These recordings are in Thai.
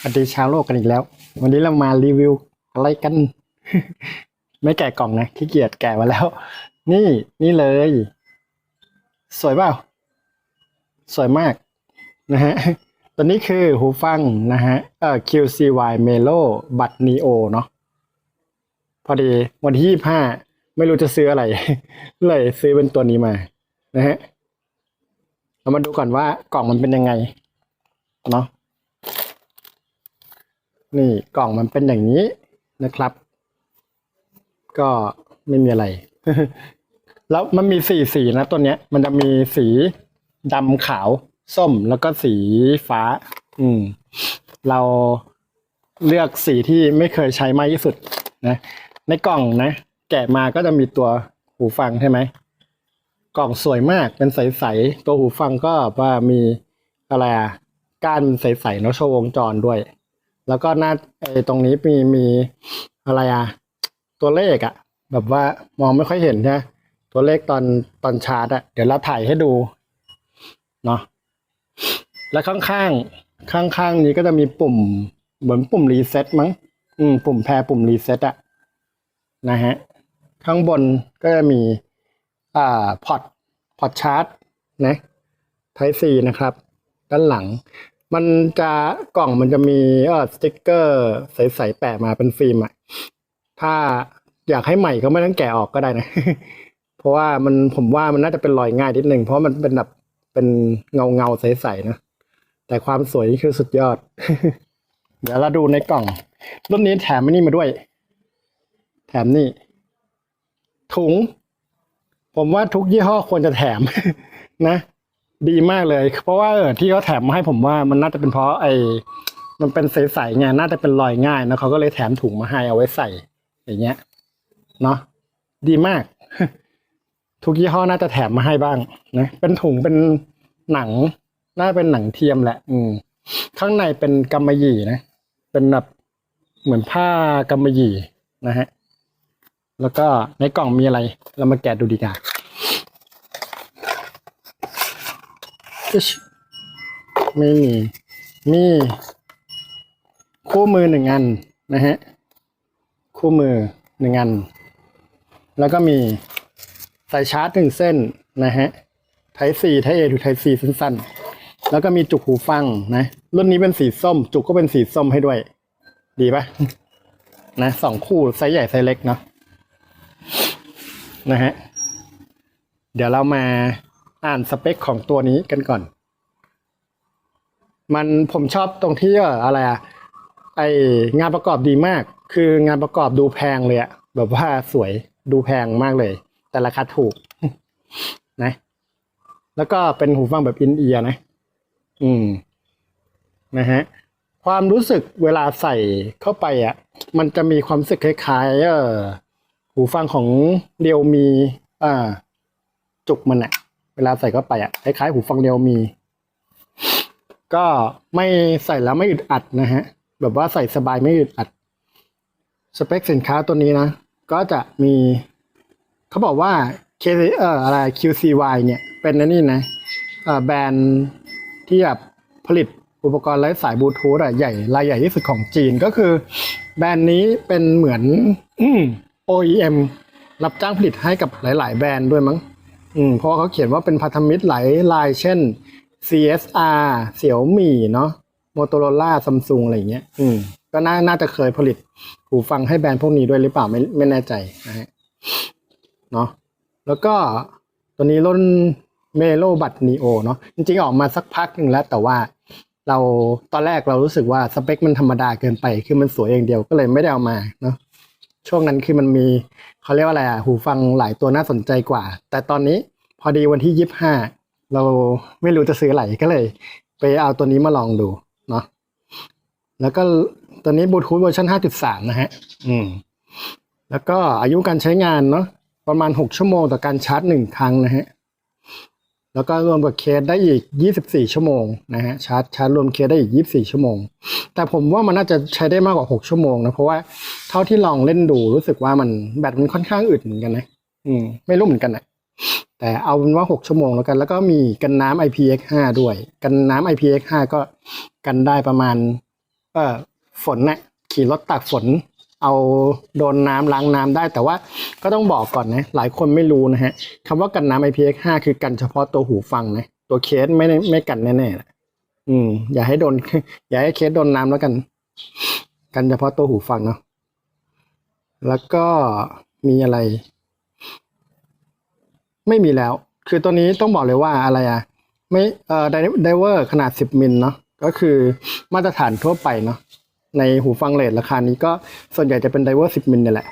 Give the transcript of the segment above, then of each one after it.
สวัสดีชาวโลกกันอีกแล้ว วันนี้เรามารีวิวอะไรกัน ไม่แกะกล่องนะขี้เกียจแกะมาแล้ว นี่นี่เลย สวยเปล่า สวยมากนะฮะตัวนี้คือหูฟังนะฮะเอ่อ QCY Melo บัต Neo เนาะพอดีวันที่ยี่ห้าไม่รู้จะซื้ออะไร เลยซื้อเป็นตัวนี้มา นะฮะเรามาดูก่อนว่ากล่องมันเป็นยังไงเนาะ นี่กล่องมันเป็นอย่างนี้นะครับ ก็ไม่มีอะไร แล้วมันมีสีสีนะตัวเนี้ย มันจะมีสีดำขาว ส้มแล้วก็สีฟ้า อืม เราเลือกสีที่ไม่เคยใช้มากที่สุดนะ ในกล่องนะ แกะมาก็จะมีตัวหูฟังใช่ไหม กล่องสวยมากเป็นใสๆ ตัวหูฟังก็ว่ามีอะไรอะก้านใสๆเนาะโชว์วงจรด้วย แล้วก็หน้าไอ้ตรงนี้มีมีอะไรอะตัวเลขอะแบบว่ามองไม่ค่อยเห็นใช่ไหมตัวเลขตอนตอนชาร์จอะเดี๋ยวเราถ่ายให้ดูเนาะแล้วข้างๆข้างๆนี้ก็จะมีปุ่ม เหมือนปุ่มรีเซ็ตมั้งอืมปุ่มแพรปุ่มรีเซ็ตอะนะฮะข้างบนก็จะมีอ่าพอร์ตพอร์ตชาร์จนะไทซีนะครับ ด้านหลัง มันจะกล่องมันจะมีเออสติ๊กเกอร์ใสๆแปะมาเป็นฟิล์มอะถ้าอยากให้ใหม่ก็ไม่ต้องแกะออกก็ได้นะ เพราะว่ามันผมว่ามันน่าจะเป็นรอยง่ายนิดนึง เพราะมันเป็นแบบเป็นเงาเงาใสๆนะ แต่ความสวยนี่คือสุดยอด เดี๋ยวเราดูในกล่อง รุ่นนี้แถมนี่มาด้วย แถมนี่ ถุง ผมว่าทุกยี่ห้อควรจะแถมนะ ดีมากเลย เพราะว่าที่เขาแถมมาให้ผมว่ามันน่าจะเป็นเพราะไอ้มันเป็นใสๆไงน่าจะเป็นรอยง่ายนะเขาก็เลยแถมถุงมาให้เอาไว้ใส่ อย่างเงี้ยเนาะดีมาก ทุกยี่ห้อน่าจะแถมมาให้บ้างนะเป็นถุงเป็นหนัง น่าเป็นหนังเทียมแหละ อืม ข้างในเป็นกำมะหยี่นะเป็นแบบเหมือนผ้ากำมะหยี่นะฮะแล้วก็ในกล่องมีอะไร เรามาแกะดูดีกว่าอิ๊ช ไม่มี มีคู่มือหนึ่งอันนะฮะ คู่มือหนึ่งอัน แล้วก็มีสายชาร์จหนึ่งเส้นนะฮะไทซีไทเอดูไทซีสั้นๆ แล้วก็มีจุกหูฟังนะ รุ่นนี้เป็นสีส้ม จุกก็เป็นสีส้มให้ด้วย ดีปะนะสองคู่ไซส์ใหญ่ไซส์เล็กเนาะนะฮะ เดี๋ยวเรามา อ่านสเปคของตัวนี้กันก่อน มันผมชอบตรงที่อะไรอะไองานประกอบดีมาก คืองานประกอบดูแพงเลยอะแบบว่าสวยดูแพงมากเลย แต่ราคาถูกนะ แล้วก็เป็นหูฟังแบบอินเอียร์นะ อืม นะฮะ ความรู้สึกเวลาใส่เข้าไปอะ มันจะมีความรู้สึกคล้ายๆเออหูฟังของเรียวมี อ่า จุกมันอะ เวลาใส่เข้าไปอะคล้ายๆหูฟังเรียวมี ก็ไม่ใส่แล้วไม่อึดอัดนะฮะ แบบว่าใส่สบายไม่อึดอัด สเปคสินค้าตัวนี้นะ ก็จะมีเขาบอกว่า K เอ่ออะไร QCY เนี่ยเป็นนั่นนี่นะแบรนด์ที่แบบผลิตอุปกรณ์ไร้สายบลูทูธอะใหญ่รายใหญ่ที่สุดของจีนก็คือ แบรนด์นี้เป็นเหมือน OEM รับจ้างผลิตให้กับหลาย ๆ แบรนด์ด้วยมั้ง อืมเพราะเขาเขียนว่าเป็นพันธมิตรหลายรายเช่น CSR เสี่ยวมี่เนาะ Motorola Samsung อะไรอย่างเงี้ย อืม ก็น่าน่าจะเคยผลิตหูฟังให้แบรนด์พวกนี้ด้วยหรือเปล่าไม่ไม่แน่ใจนะฮะเนาะแล้วก็ตัวนี้รุ่นเมโลบัตนีโอเนาะจริงๆออกมาสักพักหนึ่งแล้ว แต่ว่าเราตอนแรกเรารู้สึกว่าสเปคมันธรรมดาเกินไป คือมันสวยอย่างเดียวก็เลยไม่ได้เอามาเนาะ ช่วงนั้นคือมันมีเขาเรียกว่าอะไรอะหูฟังหลายตัวน่าสนใจกว่า แต่ตอนนี้พอดีวันที่ยี่ห้าเราไม่รู้จะซื้ออะไรก็เลย ไปเอาตัวนี้มาลองดูเนาะแล้วก็ตัวนี้บลูทูธเวอร์ชันห้าจุดสามนะฮะ อืม แล้วก็อายุการใช้งานเนาะประมาณหกชั่วโมงต่อการชาร์จหนึ่งครั้งนะฮะ แล้วก็รวมกับเคสได้อีก 24 ชั่วโมงนะฮะชาร์จชาร์จรวมเคสได้อีก 24 ชั่วโมง แต่ผมว่ามันน่าจะใช้ได้มากกว่า 6 ชั่วโมงนะเพราะว่าเท่าที่ลองเล่นดูรู้สึกว่ามันแบตมันค่อนข้างอึดเหมือนกันนะอืมไม่รู้เหมือนกันนะแต่เอาเป็นว่า 6 ชั่วโมงแล้วกัน แล้วก็มีกันน้ำ IPX5 ด้วย กันน้ำ IPX5 ก็กันได้ประมาณ เอ่อฝนนะ่ะขี่รถตากฝน เอาโดนน้ำล้างน้ำได้ แต่ว่าก็ต้องบอกก่อนนะ หลายคนไม่รู้นะฮะคำว่ากันน้ำ IPX5 คือกันเฉพาะตัวหูฟังนะ ตัวเคสไม่ไม่กันแน่ๆนะอืม อย่าให้โดน อย่าให้เคสโดนน้ำแล้วกัน กันเฉพาะตัวหูฟังเนาะแล้วก็มีอะไร ไม่มีแล้ว คือตัวนี้ต้องบอกเลยว่าอะไรอะไม่เอ่อไดเวอร์ขนาด 10 มิลเนาะก็คือมาตรฐานทั่วไปเนาะ ในหูฟังเลทราคานี้ก็ส่วนใหญ่จะเป็นไดเวอร์10มิลนี่แหละ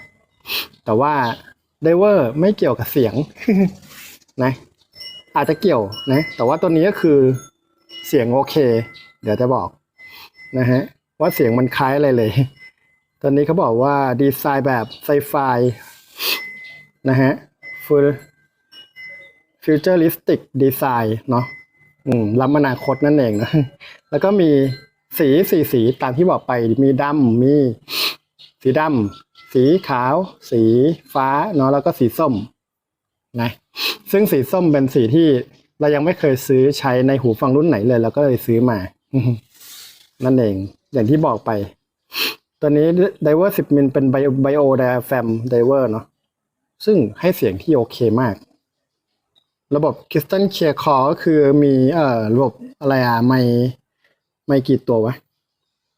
แต่ว่าไดเวอร์ไม่เกี่ยวกับเสียงนะ อาจจะเกี่ยวนะ แต่ว่าตัวนี้ก็คือเสียงโอเค เดี๋ยวจะบอกนะฮะว่าเสียงมันคล้ายอะไรเลย ตอนนี้เขาบอกว่าดีไซน์แบบไซไฟนะฮะ full futuristic design เนาะอืมล้ำอนาคตนั่นเองนะแล้วก็มี สีสีสีตามที่บอกไปมีดำมีสีดำสีขาว สีฟ้าเนาะแล้วก็สีส้มนะซึ่งสีส้มเป็นสีที่เรายังไม่เคยซื้อใช้ในหูฟังรุ่นไหนเลยเราก็เลยซื้อมา นั่นเองอย่างที่บอกไป ตัวนี้ไดเวอร์10มิลเป็นไบโอไดอะแฟมไดเวอร์เนาะซึ่งให้เสียงที่โอเคมาก ระบบ Crystal Clear Core ก็คือมีเอ่อระบบอะไรอะไม่ ไม่กี่ตัววะ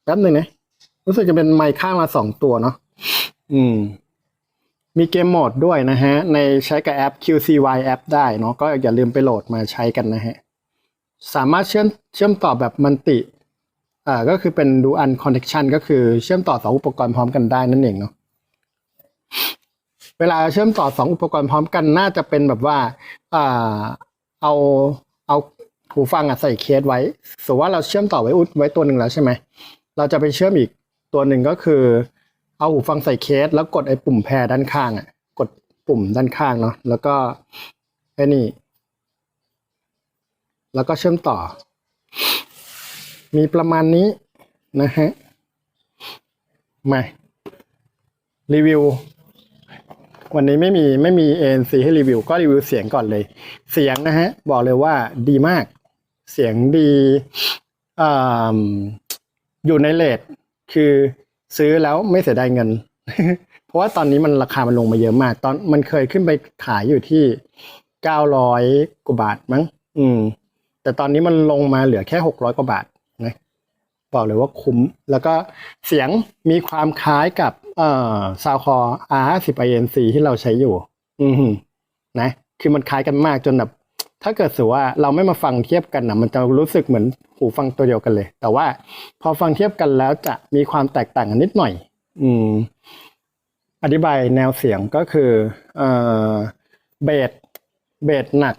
แป๊บหนึ่งนะรู้สึกจะเป็นไมค์ข้างละสองตัวเนาะอืม มีเกมโหมดด้วยนะฮะ ในใช้กับแอป QCY App ได้เนาะก็อย่าลืมไปโหลดมาใช้กันนะฮะ สามารถเชื่อมเชื่อมต่อแบบมันติอ่าก็คือเป็นดูอันคอนเน c t ชันก็คือเชื่อมต่อสองอุปกรณ์พร้อมกันได้นั่นเองเนาะเวลาเชื่อมต่อสองอุปกรณ์พร้อมกันน่าจะเป็นแบบว่าอ่าเอาเอา หูฟังอะใส่เคสไว้สมมติว่าเราเชื่อมต่อไว้อุดไว้ตัวหนึ่งแล้วใช่ไหม เราจะไปเชื่อมอีกตัวหนึ่งก็คือ เอาหูฟังใส่เคส แล้วกดไอ้ปุ่มแพรด้านข้างอะ กดปุ่มด้านข้างเนาะ แล้วก็ไอ้นี่ แล้วก็เชื่อมต่อ มีประมาณนี้นะฮะ มารีวิววันนี้ไม่มีไม่มี ANC ให้รีวิว ก็รีวิวเสียงก่อนเลย เสียงนะฮะ บอกเลยว่าดีมาก เสียงดีออยู่ในเลทคือซื้อแล้วไม่เสียดายเงิน เพราะว่าตอนนี้มันราคามันลงมาเยอะมาก ตอนมันเคยขึ้นไปขายอยู่ที่เก้าร้อยกว่าบาทมั้ง อืม แต่ตอนนี้มันลงมาเหลือแค่หกร้อยกว่าบาทนะบอกเลยว่าคุ้ม แล้วก็เสียงมีความคล้ายกับเอ่อซาวคอ R50 INC ที่เราใช้อยู่ อือหือนะ คือมันคล้ายกันมากจนแบบ ถ้าเกิดสือว่าเราไม่มาฟังเทียบกันนะมันจะรู้สึกเหมือนหูฟังตัวเดียวกันเลย แต่ว่าพอฟังเทียบกันแล้วจะมีความแตกต่างกันนิดหน่อย อืม อธิบายแนวเสียงก็คือเอ่อเบสเบสหนัก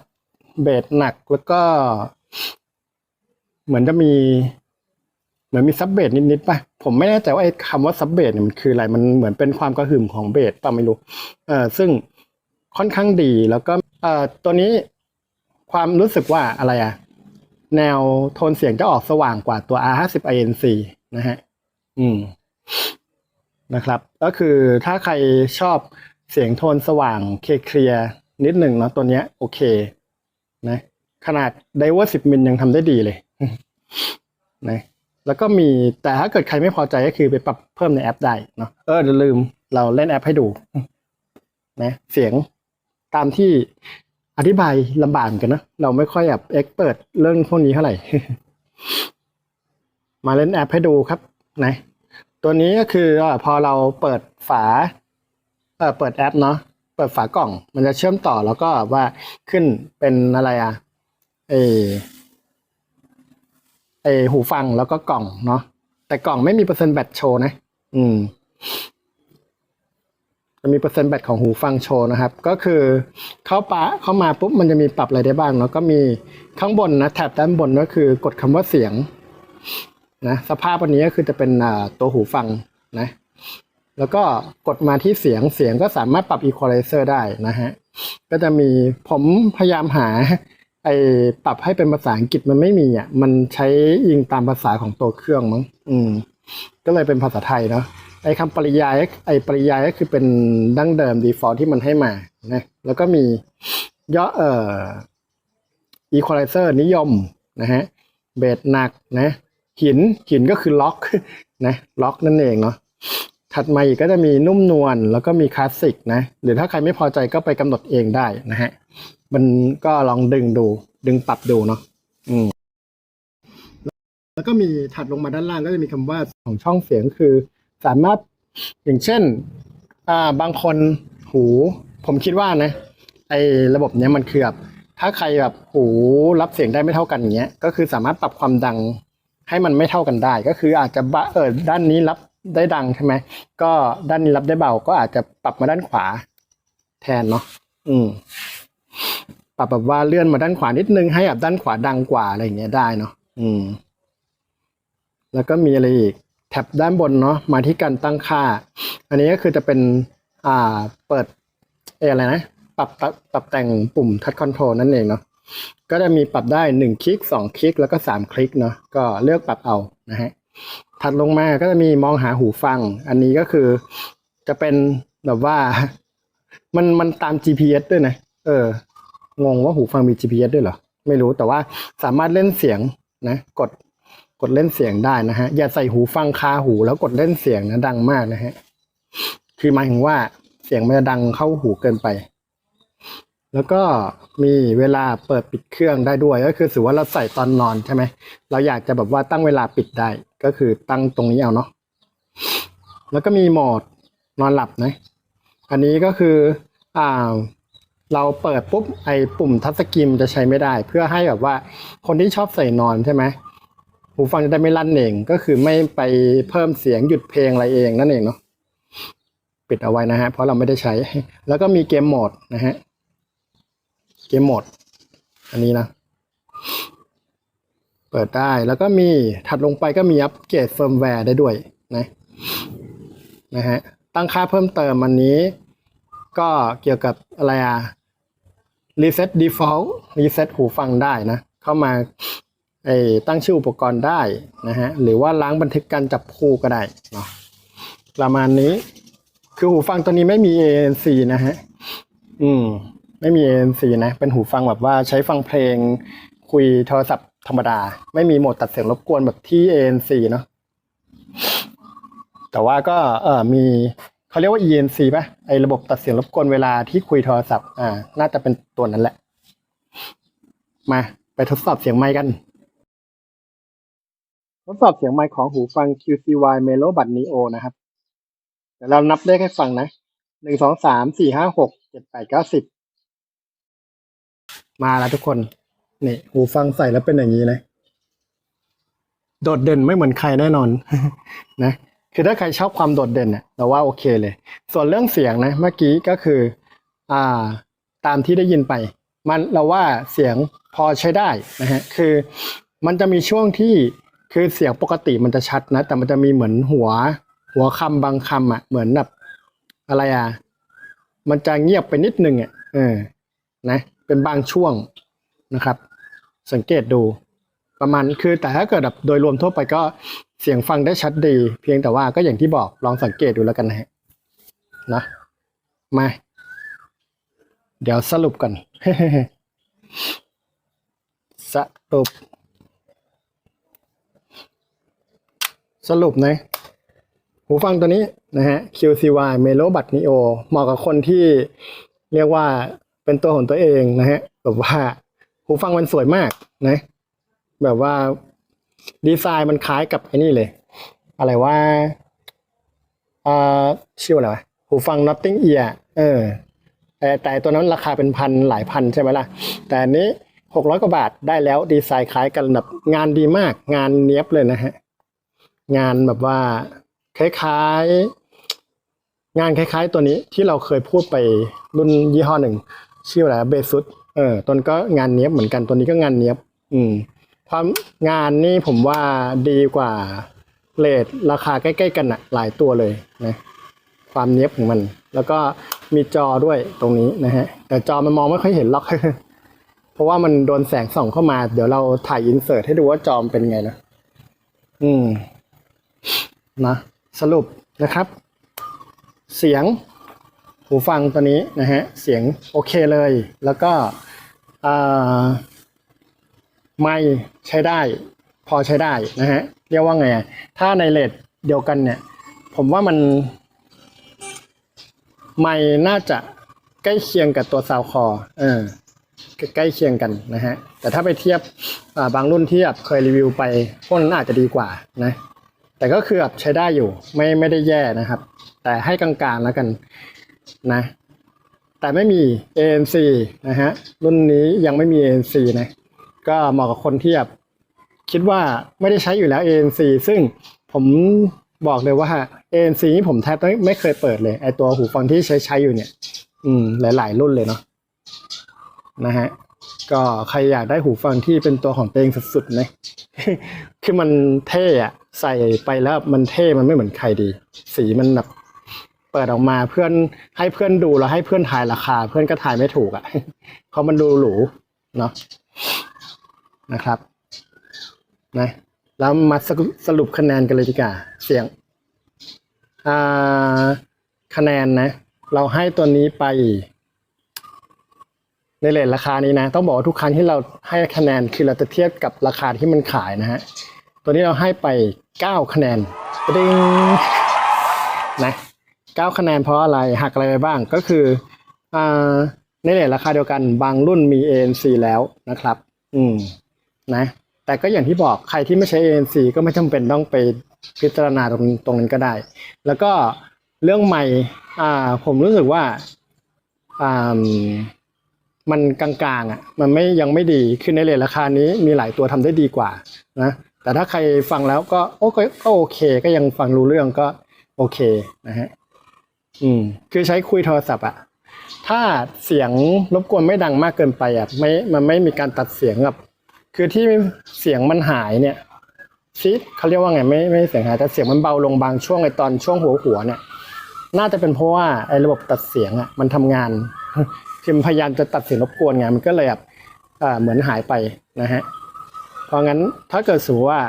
เบสหนักแล้วก็ เหมือนจะมีเหมือนมีซับเบสนิดๆป่ะผมไม่แน่ใจว่าไอ้คำว่าซับเบสเนี่ยมันคืออะไรมันเหมือนเป็นความกระหึ่มของเบสป่ะไม่รู้ เออซึ่งค่อนข้างดีแล้วก็เอ่อตัวนี้ ความรู้สึกว่าอะไรอะแนวโทนเสียงจะออกสว่างกว่าตัว R50 INC นะฮะ อืม นะครับ ก็คือถ้าใครชอบเสียงโทนสว่างเคลียร์นิดหนึ่งเนาะตัวเนี้ย โอเค นะ ขนาดไดเวอร์10มิลยังทำได้ดีเลยนะแล้วก็มีแต่ถ้าเกิดใครไม่พอใจก็คือไปปรับเพิ่มในแอปได้เนาะเอออย่าลืม เราเล่นแอปให้ดู นะ เสียงตามที่ อธิบายลำบากเหมือนกันนะ เราไม่ค่อยแบบเอ็กเปิดเรื่องพวกนี้เท่าไหร่ มาเล่นแอปให้ดูครับนะตัวนี้ก็คือพอเราเปิดฝาเออเปิดแอปเนาะเปิดฝากล่อง มันจะเชื่อมต่อแล้วก็ว่าขึ้นเป็นอะไรอะเออไอหูฟังแล้วก็กล่องเนาะแต่กล่องไม่มีเปอร์เซ็นต์แบตโชว์นะ อืม จะมีเปอร์เซ็นต์แบตของหูฟังโชว์นะครับ ก็คือเข้าปะเข้ามาปุ๊บมันจะมีปรับอะไรได้บ้างเนาะก็มีข้างบนนะแถบด้านบนก็คือกดคำว่าเสียงนะสภาพวันนี้ก็คือจะเป็นตัวหูฟังนะแล้วก็กดมาที่เสียงเสียงก็สามารถปรับ equalizer ได้นะฮะก็จะมีผมพยายามหาไอ้ปรับให้เป็นภาษาอังกฤษมันไม่มีอะมันใช้ยิงตามภาษาของตัวเครื่องมั้งอืมก็เลยเป็นภาษาไทยเนาะ ไอ้คำปริยายไอ้ปริยายก็คือเป็นดั้งเดิม default ที่มันให้มานะแล้วก็มีย่อเอ่อ equalizer นิยมนะฮะเบสหนักนะหินหินก็คือล็อกนะล็อกนั่นเองเนาะถัดมาอีกก็จะมีนุ่มนวลแล้วก็มีคลาสสิกนะหรือถ้าใครไม่พอใจก็ไปกำหนดเองได้นะฮะมันก็ลองดึงดู ดึงปรับดูเนาะอืมแล้วก็มีถัดลงมาด้านล่างก็จะมีคำว่าของช่องเสียงคือ สามารถอย่างเช่น อ่าบางคนหู ผมคิดว่านะไอ้ระบบเนี้ยมันคือแบบถ้าใครแบบหูรับเสียงได้ไม่เท่ากันอย่างเงี้ยก็คือสามารถปรับความดังให้มันไม่เท่ากันได้ ก็คืออาจจะบะเออด้านนี้รับได้ดังใช่ไหมก็ด้านนี้รับได้เบาก็อาจจะปรับมาด้านขวา แทนเนาะอืม ปรับแบบว่าเลื่อนมาด้านขวานิดนึงให้แบบด้านขวาดังกว่าอะไรอย่างเงี้ยได้เนาะอืม แล้วก็มีอะไรอีก แท็บด้านบนเนาะมาที่การตั้งค่า อันนี้ก็คือจะเป็นอ่าเปิดเออะไรนะ ปรับปรับปรับแต่งปุ่มทัชคอนโทรลนั่นเองเนาะก็จะมีปรับได้หนึ่งคลิกสองคลิก แล้วก็สามคลิกเนาะก็เลือกปรับเอานะฮะถัดลงมาก็จะมีมองหาหูฟัง อันนี้ก็คือจะเป็นแบบว่ามันมันตาม GPS ด้วยนะ เออ งงว่าหูฟังมี GPS ด้วยเหรอ ไม่รู้แต่ว่าสามารถเล่นเสียงนะ กด กดเล่นเสียงได้นะฮะ อย่าใส่หูฟังคาหูแล้วกดเล่นเสียงนะดังมากนะฮะ คือหมายถึงว่าเสียงมันจะดังเข้าหูเกินไป แล้วก็มีเวลาเปิดปิดเครื่องได้ด้วย ก็คือถือว่าเราใส่ตอนนอนใช่ไหม เราอยากจะแบบว่าตั้งเวลาปิดได้ ก็คือตั้งตรงนี้เอาเนาะ แล้วก็มีโหมดนอนหลับนะ อันนี้ก็คืออ่าเราเปิดปุ๊บไอ้ปุ่มทัชสกรีนจะใช้ไม่ได้ เพื่อให้แบบว่าคนที่ชอบใส่นอนใช่ไหม หูฟังจะได้ไม่ลั่นเองก็คือไม่ไปเพิ่มเสียงหยุดเพลงอะไรเองนั่นเองเนาะปิดเอาไว้นะฮะเพราะเราไม่ได้ใช้ แล้วก็มีเกมโหมดนะฮะเกมโหมด อันนี้นะ เปิดได้แล้วก็มีถัดลงไปก็มีอัปเกรดเฟิร์มแวร์ได้ด้วยนะนะฮะตั้งค่าเพิ่มเติมอันนี้ ก็เกี่ยวกับอะไรอะ reset default reset หูฟังได้นะ เข้ามา ตั้งชื่ออุปกรณ์ได้นะฮะหรือว่าล้างบันทึกการจับคู่ก็ได้เนาะประมาณนี้คือหูฟังตัวนี้ไม่มี ANC นะฮะอืม ไม่มี ANC นะ เป็นหูฟังแบบว่าใช้ฟังเพลงคุยโทรศัพท์ธรรมดา ไม่มีโหมดตัดเสียงรบกวนแบบที่ ANC เนาะแต่ว่าก็เออมีเขาเรียกว่า ENC ป่ะไอระบบตัดเสียงรบกวนเวลาที่คุยโทรศัพท์ อ่า น่าจะเป็นตัวนั้นแหละ มาไปทดสอบเสียงไมค์กัน ทดสอบเสียงไมค์ของหูฟัง QCY Melo b u d Neo นะครับ เดี๋ยวเรานับเลขให้ฟังนะหนึ่งสองสามสี่ห้าหกเจ็ดแปดเก้าสิบมาแล้วทุกคน นี่ หูฟังใส่แล้วเป็นอย่างนี้เลย โดดเด่นไม่เหมือนใครแน่นอน นะ คือถ้าใครชอบความโดดเด่นเนี่ยเราว่าโอเคเลย ส่วนเรื่องเสียงนะ เมื่อกี้ก็คือ อ่า ตามที่ได้ยินไป มันเราว่าเสียงพอใช้ได้นะฮะ คือมันจะมีช่วงที่ คือเสียงปกติมันจะชัดนะ แต่มันจะมีเหมือนหัว หัวคำบางคำอะ เหมือนแบบอะไรอะ มันจะเงียบไปนิดนึงอะเออนะ เป็นบางช่วงนะครับ สังเกตดูประมาณคือแต่ถ้าเกิดแบบโดยรวมทั่วไปก็เสียงฟังได้ชัดดี เพียงแต่ว่าก็อย่างที่บอกลองสังเกตดูแล้วกันนะฮะนะมาเดี๋ยวสรุปก่อนสรุป สรุปนะหูฟังตัวนี้นะฮะ QCY Melo b u d Neo เหมาะกับคนที่เรียกว่าเป็นตัวของตัวเองนะฮะแบบว่าหูฟังมันสวยมากนะ แบบว่าดีไซน์มันคล้ายกับไอ้นี่เลย อะไรว่าอ่าชื่ออะไรวะหูฟัง Notting Ear เออ แต่แต่ตัวนั้นราคาเป็นพันหลายพันใช่ไหมล่ะ แต่อันนี้หกร้อยกว่าบาทได้แล้วดีไซน์คล้ายกันแบบงานดีมากงานเนี้ยบเลยนะฮะ งานแบบว่าคล้ายๆ งานคล้าย ๆ ตัวนี้ที่เราเคยพูดไปรุ่นยี่ห้อหนึ่งชื่ออะไรเบสุดเออตัวนี้ก็งานเนี้ยบเหมือนกันตัวนี้ก็งานเนี้ยบ อืม ความงานนี่ผมว่าดีกว่าเลทราคาใกล้ๆกันอะหลายตัวเลยนะความเนี้ยบของมัน แล้วก็มีจอด้วยตรงนี้นะฮะ แต่จอมันมองไม่ค่อยเห็นหรอก เพราะว่ามันโดนแสงส่องเข้ามา เดี๋ยวเราถ่ายอินเสิร์ตให้ดูว่าจอมเป็นไงนะ อืม นะสรุปนะครับ เสียงหูฟังตัวนี้นะฮะเสียงโอเคเลย แล้วก็ไม่ใช้ได้ พอใช้ได้นะฮะเรียกว่าไง ถ้าในเลทเดียวกันเนี่ย ผมว่ามัน ไม่น่าจะใกล้เคียงกับตัวซาวคอเออใกล้เคียงกันนะฮะ แต่ถ้าไปเทียบบางรุ่นที่แบบเคยรีวิวไป พวกนั้นอาจจะดีกว่านะ แต่ก็คือแบบใช้ได้อยู่ไม่ไม่ได้แย่นะครับ แต่ให้กลางๆแล้วกันนะ แต่ไม่มี ANC นะฮะรุ่นนี้ยังไม่มี ANC นะก็เหมาะกับคนที่แบบคิดว่าไม่ได้ใช้อยู่แล้ว ANC ซึ่งผมบอกเลยว่า ANC นี่ผมแทบไม่ไม่เคยเปิดเลยไอตัวหูฟังที่ใช้ใช้อยู่เนี่ย อืมหลาย ๆ รุ่นเลยเนาะนะฮะ ก็ใครอยากได้หูฟังที่เป็นตัวของตัวเองสุดๆนะคือมันเท่อะใส่ไปแล้วมันเท่มันไม่เหมือนใครดี สีมันแบบเปิดออกมาเพื่อนให้เพื่อนดูแล้วให้เพื่อนทายราคา เพื่อนก็ทายไม่ถูกอะ่ะเพราะมันดูหรูเนาะนะครับนะแล้วมาสรุปสรุปคะแนนกันเลยดีกว่าเสียงอ่าคะแนนนะ เราให้ตัวนี้ไป ในเลทราคานี้นะ ต้องบอกว่าทุกครั้งที่เราให้คะแนนคือเราจะเทียบกับราคาที่มันขายนะฮะตัวนี้เราให้ไป 9 คะแนนดิ้งนะ9คะแนนเพราะอะไรหักอะไรไปบ้างก็คืออ่าในเลทราคาเดียวกันบางรุ่นมี ANC แล้วนะครับ อืมนะแต่ก็อย่างที่บอกใครที่ไม่ใช้ ANC ก็ไม่จำเป็นต้องไปพิจารณาตรงตรงนั้นก็ได้ แล้วก็เรื่องใหม่อ่าผมรู้สึกว่าอ่า มันกลางๆอะมันไม่ยังไม่ดีคือในเรทราคานี้มีหลายตัวทำได้ดีกว่านะแต่ถ้าใครฟังแล้วก็โอเคก็โอเค ก็ยังฟังรู้เรื่องก็โอเคนะฮะอืมคือใช้คุยโทรศัพท์อะถ้าเสียงรบกวนไม่ดังมากเกินไปอะไม่มันไม่มีการตัดเสียงแบบคือที่เสียงมันหายเนี่ยซีเขาเรียกว่าไงไม่ไม่เสียงหายแต่เสียงมันเบาลงบางช่วงในตอนช่วงหัวหัวๆเนี่ย น่าจะเป็นเพราะว่าไอ้ระบบตัดเสียงอะมันทำงาน คือมันพยายามจะตัดเสียงรบกวนไงมันก็เลยแบบเหมือนหายไปนะฮะเพราะงั้นถ้าเกิดสมมติว่า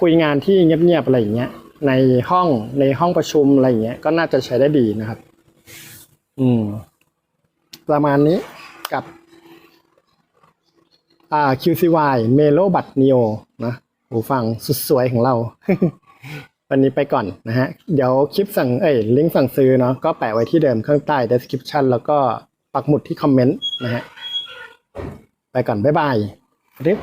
คุยงานที่เงียบๆอะไรอย่างเงี้ยในห้องในห้องประชุมอะไรอย่างเงี้ยก็น่าจะใช้ได้ดีนะครับ อืม ประมาณนี้กับอ่า QCY Melo b u d Neo นะหูฟังสุดสวยของเรา วันนี้ไปก่อนนะฮะ เดี๋ยวคลิปสั่งเอ้ยลิงก์สั่งซื้อเนาะก็แปะไว้ที่เดิมข้างใต้ description แล้วก็ปักหมุดที่คอมเมนต์นะฮะ ไปก่อน บ๊ายบายริบ